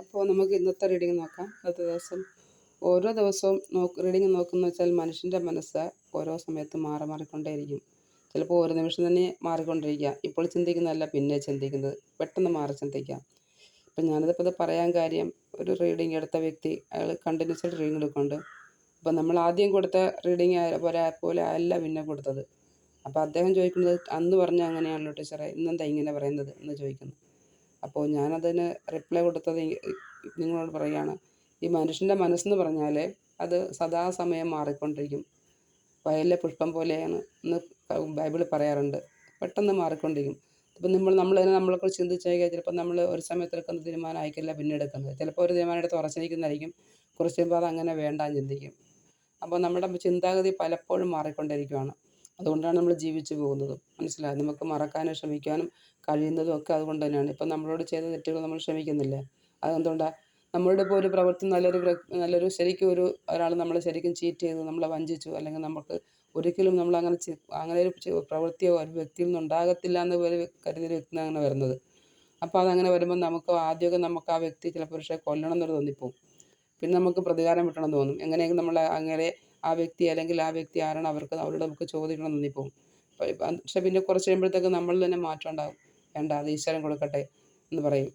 അപ്പോൾ നമുക്ക് ഇന്നത്തെ റീഡിങ് നോക്കാം. ഇന്നത്തെ ദിവസം ഓരോ ദിവസവും നോക്ക് റീഡിങ് നോക്കുന്ന വെച്ചാൽ മനുഷ്യന്റെ മനസ്സ് ഓരോ സമയത്തും മാറി മാറിക്കൊണ്ടേയിരിക്കും. ചിലപ്പോൾ ഒരു നിമിഷം തന്നെ മാറിക്കൊണ്ടിരിക്കുക. ഇപ്പോൾ ചിന്തിക്കുന്നതല്ല പിന്നെ ചിന്തിക്കുന്നത്. പെട്ടെന്ന് മാറി ചിന്തിക്കാം. ഇപ്പം ഞാനിതിപ്പോൾ പറയാൻ കാര്യം ഒരു റീഡിംഗ് എടുത്ത വ്യക്തി അയാൾ കണ്ടിന്യൂസ് ആയിട്ട് റീഡിങ് എടുക്കുന്നുണ്ട്. അപ്പം നമ്മൾ ആദ്യം കൊടുത്ത റീഡിങ് പോലെ പോലെ അല്ല പിന്നെ കൊടുത്തത്. അപ്പോൾ അദ്ദേഹം ചോദിക്കുന്നത് അന്ന് പറഞ്ഞ അങ്ങനെയാണല്ലോ ടീച്ചറെ ഇന്നെന്താ ഇങ്ങനെ പറയുന്നത്? എന്ന് ചോദിക്കുന്നു. അപ്പോൾ ഞാനതിന് റിപ്ലൈ കൊടുത്തത് നിങ്ങളോട് പറയുകയാണ്. ഈ മനുഷ്യന്റെ മനസ്സെന്ന് പറഞ്ഞാൽ അത് സദാസമയം മാറിക്കൊണ്ടിരിക്കും. വയലിലെ പുഷ്പം പോലെയാണ് എന്ന് ബൈബിളിൽ പറയാറുണ്ട്. പെട്ടെന്ന് മാറിക്കൊണ്ടിരിക്കും. ഇപ്പം നമ്മൾ നമ്മൾ തന്നെ നമ്മളെക്കുറിച്ച് ചിന്തിച്ചു കഴിഞ്ഞാൽ ചിലപ്പോൾ നമ്മൾ ഒരു സമയത്ത് എടുക്കുന്ന തീരുമാനം ആയിരിക്കില്ല പിന്നെ എടുക്കുന്നത്. ചിലപ്പോൾ ഒരു തീരുമാനം എടുത്ത് ഉറച്ചിരിക്കുന്നതായിരിക്കും. കുറച്ച് കഴിയുമ്പോൾ അത് അങ്ങനെ വേണ്ടാന്ന് ചിന്തിക്കും. അപ്പോൾ നമ്മുടെ ചിന്താഗതി പലപ്പോഴും മാറിക്കൊണ്ടിരിക്കുകയാണ് അതുകൊണ്ടാണ് നമ്മൾ ജീവിച്ചു പോകുന്നത്. മനസ്സിലായി? നമുക്ക് മറക്കാനും ശ്രമിക്കാനും കഴിയുന്നതും ഒക്കെ അതുകൊണ്ട് തന്നെയാണ്. ഇപ്പം നമ്മളോട് ചെയ്ത തെറ്റുകൾ നമ്മൾ ക്ഷമിക്കുന്നില്ലേ അതെന്തുകൊണ്ടാണ് നമ്മളുടെ ഇപ്പോൾ ഒരു പ്രവൃത്തി നല്ലൊരു നല്ലൊരു ശരിക്കും ഒരു ഒരാൾ നമ്മളെ ശരിക്കും ചീറ്റ് ചെയ്തു നമ്മളെ വഞ്ചിച്ചു അല്ലെങ്കിൽ നമുക്ക് ഒരിക്കലും നമ്മൾ അങ്ങനെ അങ്ങനെ ഒരു പ്രവൃത്തിയോ ഒരു വ്യക്തിയിൽ നിന്ന് ഉണ്ടാകത്തില്ല എന്ന് ഒരു കരുതി വ്യക്തി അങ്ങനെ വരുന്നത്. അപ്പോൾ അതങ്ങനെ വരുമ്പോൾ നമുക്ക് ആദ്യമൊക്കെ നമുക്ക് ആ വ്യക്തി ചിലപ്പോൾ പക്ഷേ കൊല്ലണം എന്നൊരു തോന്നിപ്പോവും. പിന്നെ നമുക്ക് പ്രതികാരം കിട്ടണം തോന്നും. എങ്ങനെയെങ്കിലും നമ്മൾ അങ്ങനെ ആ വ്യക്തി അല്ലെങ്കിൽ ആ വ്യക്തി ആരാണ് അവർക്ക് അവരോട് നമുക്ക് ചോദിക്കണം പ- പക്ഷെ പിന്നെ കുറച്ച് കഴിയുമ്പോഴത്തേക്ക് നമ്മൾ തന്നെ മാറ്റം ഉണ്ടാകും വേണ്ട അത് ഈശ്വരൻ കൊടുക്കട്ടെ എന്ന് പറയും.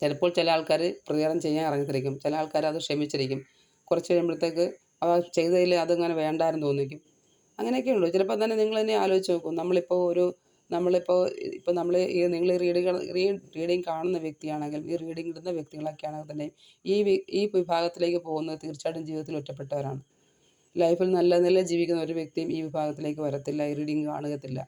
ചിലപ്പോൾ ചില ആൾക്കാർ പ്രതികാരം ചെയ്യാൻ ഇറങ്ങിത്തിരിക്കും. ചില ആൾക്കാർ അത് ക്ഷമിച്ചിരിക്കും. കുറച്ച് കഴിയുമ്പോഴത്തേക്ക് അവ ചെയ്തതിൽ അതങ്ങനെ വേണ്ടായിരുന്നു തോന്നിക്കും. അങ്ങനെയൊക്കെ ഉള്ളൂ. ചിലപ്പോൾ തന്നെ നിങ്ങൾ തന്നെ ആലോചിച്ച് നോക്കും. നമ്മളിപ്പോൾ ഒരു നമ്മളിപ്പോൾ ഇപ്പോൾ നമ്മൾ ഈ നിങ്ങൾ റീഡിങ് റീഡിങ് കാണുന്ന വ്യക്തിയാണെങ്കിൽ ഈ റീഡിങ് ഇടുന്ന വ്യക്തികളൊക്കെ ആണെങ്കിൽ തന്നെ ഈ ഈ വിഭാഗത്തിലേക്ക് പോകുന്നത് തീർച്ചയായിട്ടും ജീവിതത്തിൽ ഒറ്റപ്പെട്ടവരാണ്. ലൈഫിൽ നല്ല നില ജീവിക്കുന്ന ഒരു വ്യക്തിയും ഈ വിഭാഗത്തിലേക്ക് വരത്തില്ല ഈ റീഡിങ് കാണുകത്തില്ല.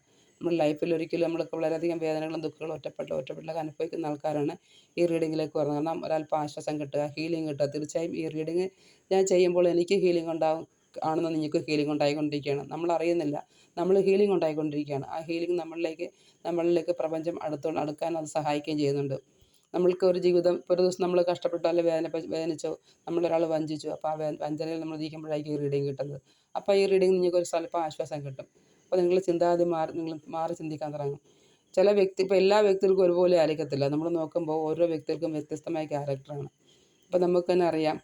നമ്മൾ ലൈഫിൽ ഒരിക്കലും നമ്മൾക്ക് വളരെയധികം വേദനകളും ദുഃഖങ്ങളും ഒറ്റപ്പെട്ട ഒറ്റപ്പെട്ടൊക്കെ അനുഭവിക്കുന്ന ആൾക്കാരാണ് ഈ റീഡിങ്ങിലേക്ക് വരുന്നത് കാരണം ഒരല്പം ആശ്വാസം കിട്ടുക ഹീലിംഗ് കിട്ടുക. തീർച്ചയായും ഈ റീഡിങ് ഞാൻ ചെയ്യുമ്പോൾ എനിക്ക് ഹീലിംഗ് ഉണ്ടാകും ആണെന്ന് നിങ്ങൾക്ക് ഹീലിംഗ് ഉണ്ടായിക്കൊണ്ടിരിക്കുകയാണ്. നമ്മൾ അറിയുന്നില്ല. നമ്മൾ ഹീലിംഗ് ഉണ്ടായിക്കൊണ്ടിരിക്കുകയാണ്. ആ ഹീലിംഗ് നമ്മളിലേക്ക് നമ്മളിലേക്ക് പ്രപഞ്ചം അടുത്തോണ്ട് അടുക്കാൻ അത് സഹായിക്കുകയും ചെയ്യുന്നുണ്ട്. നമ്മൾക്ക് ഒരു ജീവിതം ഒരു ദിവസം നമ്മൾ കഷ്ടപ്പെട്ടോ അല്ലെങ്കിൽ വേദന വേദനിച്ചോ നമ്മളൊരാൾ വഞ്ചിച്ചു. അപ്പോൾ ആ വഞ്ചനയിൽ നമ്മൾ ഇരിക്കുമ്പോഴായിരിക്കും ഈ റീഡിങ് കിട്ടുന്നത്. അപ്പോൾ ഈ റീഡിങ് നിങ്ങൾക്ക് ഒരു സ്വല്പം ആശ്വാസം കിട്ടും. അപ്പോൾ നിങ്ങൾ ചിന്താഗതി മാറി നിങ്ങൾ മാറി ചിന്തിക്കാൻ തുടങ്ങും ചില വ്യക്തി ഇപ്പോൾ എല്ലാ വ്യക്തികൾക്കും ഒരുപോലെ ആയിരിക്കത്തില്ല. നമ്മൾ നോക്കുമ്പോൾ ഓരോ വ്യക്തികൾക്കും വ്യത്യസ്തമായ ക്യാരക്ടറാണ് അപ്പോൾ നമുക്ക് തന്നെ അറിയാം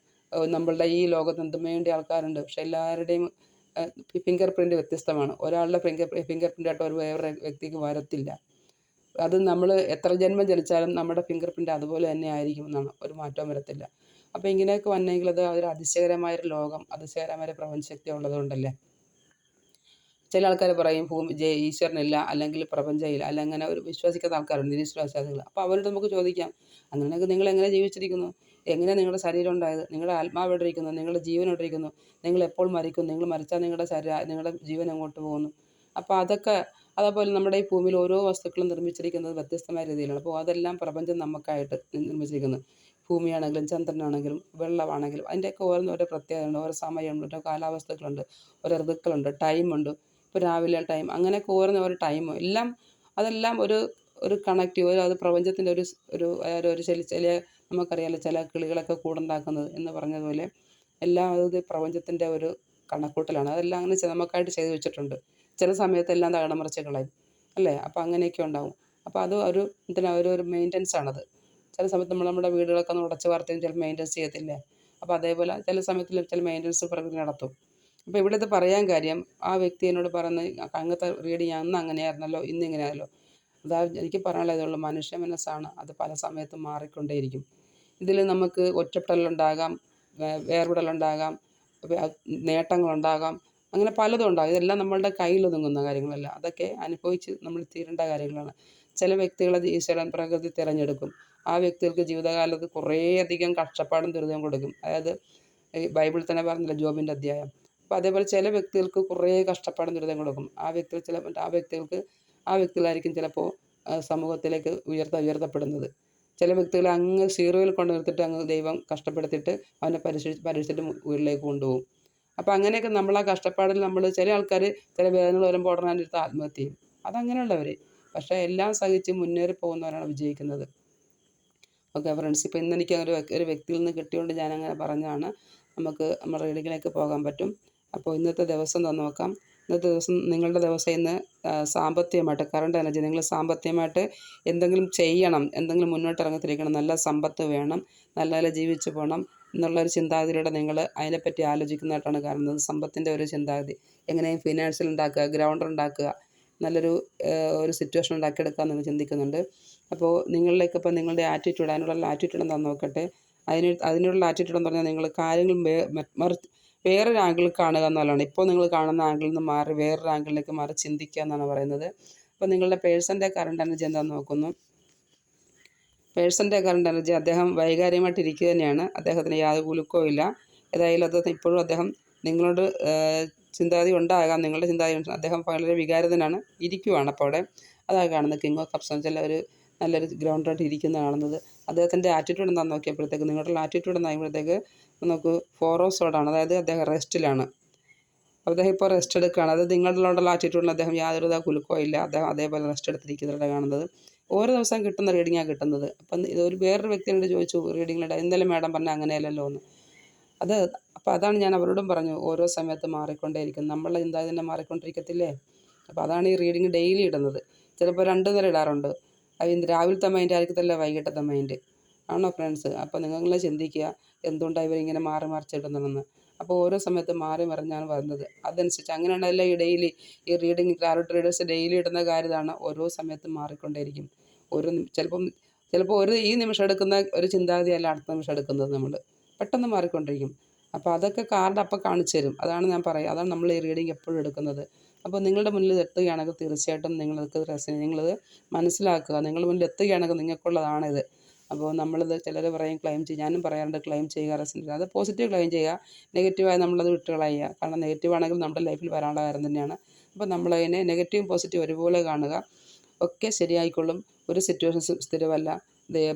നമ്മളുടെ ഈ ലോകത്ത് എന്തും വേണ്ടി ആൾക്കാരുണ്ട്. പക്ഷെ എല്ലാവരുടെയും ഫിംഗർ പ്രിന്റ് വ്യത്യസ്തമാണ്. ഒരാളുടെ ഫിംഗർ ഫിംഗർ പ്രിന്റ് ആയിട്ട് ഒരു വേറെ വ്യക്തിക്ക് വരത്തില്ല. അത് നമ്മൾ എത്ര ജന്മം ജനിച്ചാലും നമ്മുടെ ഫിംഗർ പ്രിന്റ് അതുപോലെ തന്നെ ആയിരിക്കും എന്നാണ്. ഒരു മാറ്റവും വരത്തില്ല. അപ്പോൾ ഇങ്ങനെയൊക്കെ വന്നെങ്കിൽ അത് ഒരു അതിശയകരമായൊരു ലോകം അതിശയകരമായ പ്രപഞ്ചശക്തി ഉള്ളതുകൊണ്ടല്ലേ? ചില ആൾക്കാർ പറയും ഭൂമി ജയ ഈശ്വരനില്ല അല്ലെങ്കിൽ പ്രപഞ്ചമില്ല അല്ലെങ്കിൽ അങ്ങനെ ഒരു വിശ്വസിക്കുന്ന ആൾക്കാരുണ്ട് നിരീശ്വരവാസികൾ അപ്പോൾ അവരോട് നമുക്ക് ചോദിക്കാം അങ്ങനെയൊക്കെ നിങ്ങൾ എങ്ങനെ ജീവിച്ചിരിക്കുന്നു? എങ്ങനെ നിങ്ങളുടെ ശരീരം ഉണ്ടായത്? നിങ്ങളുടെ ആത്മാവ് എവിടെ ഇരിക്കുന്നു? നിങ്ങളുടെ ജീവൻ എവിടെ ഇരിക്കുന്നു? നിങ്ങൾ എപ്പോൾ മരിക്കും? നിങ്ങൾ മരിച്ചാൽ നിങ്ങളുടെ ശരീരം നിങ്ങളുടെ ജീവൻ എങ്ങോട്ട് പോകുന്നു? അപ്പോൾ അതൊക്കെ അതേപോലെ നമ്മുടെ ഈ ഭൂമിയിൽ ഓരോ വസ്തുക്കളും നിർമ്മിച്ചിരിക്കുന്നത് വ്യത്യസ്തമായ രീതിയിലാണ്. അപ്പോൾ അതെല്ലാം പ്രപഞ്ചം നമുക്കായിട്ട് നിർമ്മിച്ചിരിക്കുന്നത് ഭൂമിയാണെങ്കിലും ചന്ദ്രനാണെങ്കിലും വെള്ളമാണെങ്കിലും അതിന്റെയൊക്കെ ഓരോന്നോരോ ഓരോ പ്രത്യേകതയുണ്ട് ഓരോ സമയമുണ്ട്. ഓരോ കാലാവസ്ഥകളുണ്ട്. ഓരോ ഋതുക്കളുണ്ട്. ടൈമുണ്ട്. ഇപ്പോൾ രാവിലെ ടൈം അങ്ങനെയൊക്കെ ഓരോന്ന് ഓരോ ടൈം എല്ലാം അതെല്ലാം ഒരു ഒരു കണക്റ്റീവ് ഒരു അത് പ്രപഞ്ചത്തിന്റെ ഒരു ഒരു ഒരു ചില ചില നമുക്കറിയാലോ ചില കിളികളൊക്കെ കൂടുണ്ടാക്കുന്നത് എന്ന് പറഞ്ഞതുപോലെ എല്ലാം അത് പ്രപഞ്ചത്തിന്റെ ഒരു കണക്കൂട്ടലാണ്. അതെല്ലാം അങ്ങനെ നമുക്കായിട്ട് ചെയ്തു വെച്ചിട്ടുണ്ട്. ചില സമയത്തെല്ലാം തകിടം മറിച്ച് കളയും അല്ലേ? അപ്പോൾ അങ്ങനെയൊക്കെ ഉണ്ടാവും. അപ്പോൾ അത് ഒരു എന്തിനാ ഒരു ഒരു മെയിന്റനൻസ് ആണത്. ചില സമയത്ത് നമ്മൾ നമ്മുടെ വീടുകളൊക്കെ ഒന്ന് ഉടച്ച് വാർത്തയും ചില മെയിന്റനൻസ് ചെയ്യത്തില്ലേ? അപ്പോൾ അതേപോലെ ചില സമയത്തിൽ ചില മെയിന്റനൻസ് പ്രകൃതി നടത്തും. അപ്പോൾ ഇവിടെ ഇത് പറയാൻ കാര്യം ആ വ്യക്തി എന്നോട് പറയുന്നത് അങ്ങനത്തെ റീഡിങ് അന്ന് അങ്ങനെയായിരുന്നല്ലോ ഇന്ന് ഇങ്ങനെയാണല്ലോ അതാ എനിക്ക് പറയാനുള്ളത് ഇതുള്ളൂ മനുഷ്യ മനസ്സാണ്. അത് പല സമയത്തും മാറിക്കൊണ്ടേയിരിക്കും. ഇതിൽ നമുക്ക് ഒറ്റപ്പെടലുണ്ടാകാം വേർപെടലുണ്ടാകാം നേട്ടങ്ങളുണ്ടാകാം. അങ്ങനെ പലതും ഉണ്ടാകും. ഇതെല്ലാം നമ്മളുടെ കയ്യിലൊതുങ്ങുന്ന കാര്യങ്ങളല്ല. അതൊക്കെ അനുഭവിച്ച് നമ്മൾ തീരേണ്ട കാര്യങ്ങളാണ്. ചില വ്യക്തികളെ ഈശ്വരൻ പ്രകൃതി തിരഞ്ഞെടുക്കും. ആ വ്യക്തികൾക്ക് ജീവിതകാലത്ത് കുറേയധികം കഷ്ടപ്പാടും ദുരിതവും കൊടുക്കും. അതായത് ബൈബിളിൽ തന്നെ പറഞ്ഞില്ല ജോബിന്റെ അധ്യായം. അപ്പോൾ അതേപോലെ ചില വ്യക്തികൾക്ക് കുറേ കഷ്ടപ്പാടും ദുരിതം കൊടുക്കും. ആ വ്യക്തികൾ ചില ആ വ്യക്തികൾക്ക് ആ വ്യക്തികളായിരിക്കും ചിലപ്പോൾ സമൂഹത്തിലേക്ക് ഉയർത്ത ഉയർത്തപ്പെടുന്നത്. ചില വ്യക്തികളെ അങ്ങ് സീറോയിൽ കൊണ്ടു നിർത്തിയിട്ട് അങ്ങ് ദൈവം കഷ്ടപ്പെടുത്തിയിട്ട് അവനെ പരിശീലിച്ച് പരീക്ഷിച്ചിട്ട് ഉയരിലേക്ക് കൊണ്ടുപോകും. അപ്പോൾ അങ്ങനെയൊക്കെ നമ്മൾ ആ കഷ്ടപ്പാടിൽ നമ്മൾ ചില ആൾക്കാർ ചില വേദനകൾ വരുമ്പോൾ ഉടനെ എടുത്ത് ആത്മഹത്യ ചെയ്യും. അതങ്ങനെയുള്ളവർ പക്ഷേ എല്ലാം സഹിച്ച് മുന്നേറി പോകുന്നവരാണ് വിജയിക്കുന്നത്. ഓക്കെ ഫ്രണ്ട്സ് ഇപ്പോൾ ഇന്ന് എനിക്ക് ഒരു ഒരു വ്യക്തിയിൽ നിന്ന് കിട്ടിയോണ്ട് ഞാനങ്ങനെ പറഞ്ഞതാണ്. നമുക്ക് നമ്മുടെ റീഡിങ്ങിലേക്ക് പോകാൻ പറ്റും. അപ്പോൾ ഇന്നത്തെ ദിവസം തന്നെ നോക്കാം. ഇന്നത്തെ ദിവസം നിങ്ങളുടെ ദിവസം ഇന്ന് സാമ്പത്തികമായിട്ട് കറണ്ട് എനർജി നിങ്ങൾ സാമ്പത്തികമായിട്ട് എന്തെങ്കിലും ചെയ്യണം എന്തെങ്കിലും മുന്നോട്ട് ഇറങ്ങത്തിരിക്കണം നല്ല സമ്പത്ത് വേണം നല്ല നല്ല ജീവിച്ചു പോകണം എന്നുള്ളൊരു ചിന്താഗതിയിലൂടെ നിങ്ങൾ അതിനെപ്പറ്റി ആലോചിക്കുന്നതായിട്ടാണ് കാണുന്നത് സമ്പത്തിന്റെ ഒരു ചിന്താഗതി. എങ്ങനെയും ഫിനാൻഷ്യൽ ഉണ്ടാക്കുക ഗ്രൗണ്ടർ ഉണ്ടാക്കുക നല്ലൊരു ഒരു സിറ്റുവേഷൻ ഉണ്ടാക്കിയെടുക്കാൻ നിങ്ങൾ ചിന്തിക്കുന്നുണ്ട്. അപ്പോൾ നിങ്ങളിലേക്ക് ഇപ്പോൾ നിങ്ങളുടെ ആറ്റിറ്റ്യൂഡ് അതിനുള്ള ആറ്റിറ്റ്യൂഡ് എന്താണെന്ന് നോക്കട്ടെ. അതിന് അതിനുള്ള ആറ്റിറ്റ്യൂഡ് എന്ന് പറഞ്ഞാൽ നിങ്ങൾ കാര്യങ്ങൾ മറി വേറൊരു ആംഗിളിൽ കാണുക എന്നുള്ളതാണ് ഇപ്പോൾ നിങ്ങൾ കാണുന്ന ആംഗിളിൽ നിന്ന് മാറി വേറൊരു ആംഗിളിലേക്ക് മാറി ചിന്തിക്കുക എന്നാണ് പറയുന്നത്. അപ്പോൾ നിങ്ങളുടെ പേഴ്സന്റെ കറണ്ട് എനർജി എന്താണെന്ന് നോക്കുന്നു. പേഴ്സന്റെ കറണ്ട് എനർജി അദ്ദേഹം വൈകാരികമായിട്ട് ഇരിക്കുക തന്നെയാണ്. അദ്ദേഹത്തിന് യാതൊരു കുലുക്കവും ഇല്ല. ഏതായാലും അദ്ദേഹം ഇപ്പോഴും അദ്ദേഹം നിങ്ങളോട് ചിന്താഗതി ഉണ്ടാകാം. നിങ്ങളുടെ ചിന്താഗതി. അദ്ദേഹം വളരെ വികാരത്തിനാണ് ഇരിക്കുവാണ് അപ്പോൾ അവിടെ. അതാണ് കാണുന്നത്. കിങ് ഓഫ് കപ്സ് വെച്ചാൽ ഒരു നല്ലൊരു ഗ്രൗണ്ടായിട്ട് ഇരിക്കുന്ന കാണുന്നത്. അദ്ദേഹത്തിന്റെ ആറ്റിറ്റ്യൂഡ് എന്താണെന്ന് നോക്കിയപ്പോഴത്തേക്ക് നിങ്ങളുടെ ആറ്റിറ്റ്യൂഡ് എന്നാകുമ്പോഴത്തേക്ക് നമുക്ക് ഫോർ അതായത് അദ്ദേഹം റെസ്റ്റിലാണ് അദ്ദേഹം ഇപ്പോൾ റെസ്റ്റ് എടുക്കുകയാണ്. അത് നിങ്ങളിലുള്ള ആറ്റിറ്റ്യൂഡിൽ അദ്ദേഹം യാതൊരുവിധ കുലുക്കവും ഇല്ല. അദ്ദേഹം അതേപോലെ റെസ്റ്റ് എടുത്തിരിക്കുന്നതാണ് കാണുന്നത്. ഓരോ ദിവസം കിട്ടുന്ന റീഡിങ്ങാണ് കിട്ടുന്നത്. അപ്പം ഇത് ഒരു വേറൊരു വ്യക്തിയോട് ചോദിച്ചു റീഡിങ്ങിലിടെ ഇന്നലെ മാഡം പറഞ്ഞ അങ്ങനെയല്ലല്ലോ എന്ന്. അത് അപ്പം അതാണ് ഞാൻ അവരോടും പറഞ്ഞു ഓരോ സമയത്ത് മാറിക്കൊണ്ടേയിരിക്കും. നമ്മളെ എന്തായാലും തന്നെ മാറിക്കൊണ്ടിരിക്കത്തില്ലേ? അപ്പോൾ അതാണ് ഈ റീഡിങ് ഡെയിലി ഇടുന്നത്. ചിലപ്പോൾ രണ്ട് നേരം ഇടാറുണ്ട്. അത് രാവിലത്തെ മൈൻഡ് ആയിരിക്കത്തില്ല വൈകിട്ടത്തെ മൈൻഡ് ആണോ ഫ്രണ്ട്സ് അപ്പോൾ നിങ്ങൾ ചിന്തിക്കുക എന്തുകൊണ്ടാണ് ഇവരിങ്ങനെ മാറി മറിച്ചിടുന്നതെന്ന് അപ്പോൾ ഓരോ സമയത്ത് മാറി മറിഞ്ഞാണ് വരുന്നത്. അതനുസരിച്ച് അങ്ങനെയാണല്ല ഈ ഡെയിലി ഈ റീഡിങ് ടാരോട്ട് റീഡേഴ്സ് ഡെയിലി ഇടുന്ന കാര്യമാണ് ഓരോ സമയത്തും മാറിക്കൊണ്ടേയിരിക്കും. ഒരു ചിലപ്പം ചിലപ്പോൾ ഒരു ഈ നിമിഷം എടുക്കുന്ന ഒരു ചിന്താഗതിയല്ല അടുത്ത നിമിഷം എടുക്കുന്നത് നമ്മൾ. പെട്ടെന്ന് മാറിക്കൊണ്ടിരിക്കും അപ്പോൾ അതൊക്കെ കാർഡ് അപ്പം കാണിച്ചു തരും. അതാണ് ഞാൻ പറയുക. അതാണ് നമ്മൾ ഈ റീഡിങ് എപ്പോഴും എടുക്കുന്നത്. അപ്പോൾ നിങ്ങളുടെ മുന്നിൽ എത്തുകയാണെങ്കിൽ തീർച്ചയായിട്ടും നിങ്ങൾക്ക് നിങ്ങളത് മനസ്സിലാക്കുക. നിങ്ങളുടെ മുന്നിൽ എത്തുകയാണെങ്കിൽ നിങ്ങൾക്കുള്ളതാണിത്. അപ്പോൾ നമ്മളത് ചിലർ പറയും ക്ലെയിം ചെയ്യും. ഞാനും പറയാറുണ്ട് ക്ലെയിം ചെയ്യുക റെസിഡന്റ് അത് പോസിറ്റീവ് ക്ലെയിം ചെയ്യുക. നെഗറ്റീവായി നമ്മളത് വിട്ട് കളയുക കാരണം നെഗറ്റീവ് നമ്മുടെ ലൈഫിൽ വരാനുള്ള കാര്യം തന്നെയാണ്. അപ്പോൾ നമ്മളതിനെ നെഗറ്റീവും പോസിറ്റീവ് ഒരുപോലെ കാണുക. ഒക്കെ ശരിയായിക്കൊള്ളും. ഒരു സിറ്റുവേഷൻ സ്ഥിരമല്ല.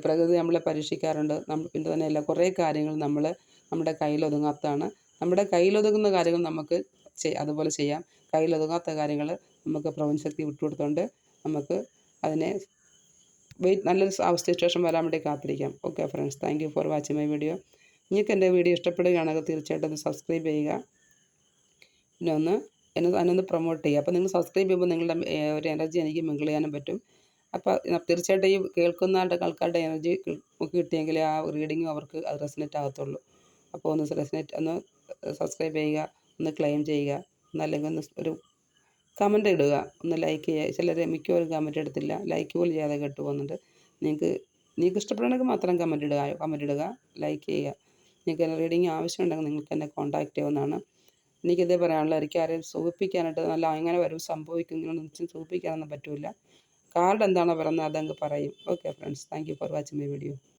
പ്രകൃതി നമ്മളെ പരീക്ഷിക്കാറുണ്ട്. നമ്മൾ പിന്നെ തന്നെയല്ല കുറേ കാര്യങ്ങൾ നമ്മൾ നമ്മുടെ കയ്യിലൊതുങ്ങാത്തതാണ് നമ്മുടെ കയ്യിലൊതുങ്ങുന്ന കാര്യങ്ങൾ നമുക്ക് അതുപോലെ ചെയ്യാം. കയ്യിലൊതുങ്ങാത്ത കാര്യങ്ങൾ നമുക്ക് പ്രപഞ്ചശക്തി വിട്ടുകൊടുത്തുകൊണ്ട് നമുക്ക് അതിനെ വെയിറ്റ് നല്ലൊരു സിറ്റുവേഷൻ വരാൻ വേണ്ടി കാത്തിരിക്കാം. Okay friends thank for watching my video നിങ്ങൾക്ക് എന്റെ വീഡിയോ ഇഷ്ടപ്പെടുകയാണെങ്കിൽ തീർച്ചയായിട്ടും ഒന്ന് സബ്സ്ക്രൈബ് ചെയ്യുക. പിന്നെ ഒന്ന് എന്നെ അതിനൊന്ന് പ്രൊമോട്ട് ചെയ്യുക. അപ്പോൾ നിങ്ങൾ സബ്സ്ക്രൈബ് ചെയ്യുമ്പോൾ നിങ്ങളുടെ ഒരു എനർജി എനിക്ക് മിങ്കിൾ ചെയ്യാനും പറ്റും. അപ്പോൾ തീർച്ചയായിട്ടും ഈ കേൾക്കുന്ന ആളുടെ ആൾക്കാരുടെ എനർജി കിട്ടിയെങ്കിൽ ആ റീഡിങ്ങും അവർക്ക് അത് റെസിനേറ്റ് ആകത്തുള്ളൂ. അപ്പോൾ ഒന്ന് റെസിനേറ്റ് ഒന്ന് സബ്സ്ക്രൈബ് ചെയ്യുക. ഒന്ന് ക്ലെയിം ചെയ്യുക. ഒന്നല്ലെങ്കിൽ ഒന്ന് ഒരു കമന്റ് ഇടുക. ഒന്ന് ലൈക്ക് ചെയ്യുക ചിലർ മിക്കവരും കമന്റ് എടുത്തില്ല. ലൈക്ക് പോലും ചെയ്യാതെ കേട്ട് പോകുന്നുണ്ട്. നിങ്ങൾക്ക് നിങ്ങൾക്ക് ഇഷ്ടപ്പെടണമെങ്കിൽ മാത്രം കമന്റ് ഇടുക. കമന്റ് ഇടുക ലൈക്ക് ചെയ്യുക. നിങ്ങൾക്ക് റീഡിങ് ആവശ്യമുണ്ടെങ്കിൽ നിങ്ങൾക്ക് എന്നെ കോൺടാക്റ്റ് ചെയ്യുന്നതാണ് എനിക്കിതേ പറയാനുള്ളൂ എനിക്ക് ആരെയും സൂചിപ്പിക്കാനായിട്ട് നല്ല അങ്ങനെ വരും സംഭവിക്കും. ഇങ്ങനെയൊന്നും സൂചിപ്പിക്കാനൊന്നും പറ്റില്ല കാർഡ് എന്താണോ പറയുന്നത് അതങ്ങ് പറയും. Okay friends thank you for watching my video